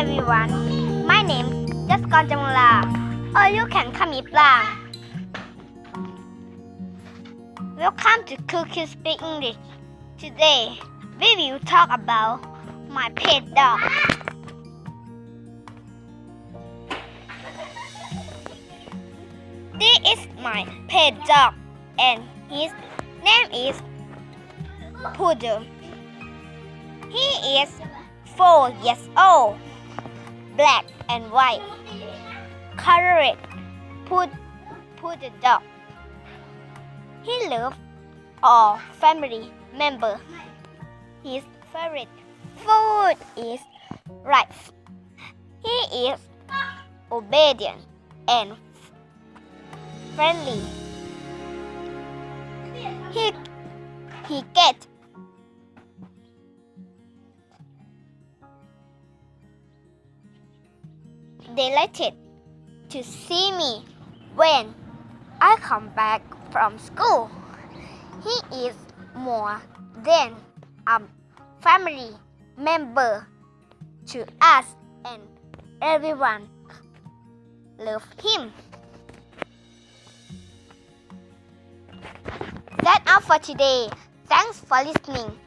everyone. My name is Jaskan Jamula, or you can call me Blanc. Welcome to Cookie Speak English. Today, we will talk about my pet dog. This is my pet dog, and his name is Poodle. He is four years old black and white, Color it, put poodle dog. He loves all family members. His favorite food is rice. He is obedient and friendly. He he gets delighted to see me when I come back from school. He is more than a family member to us and everyone love him. That's all for today. Thanks for listening.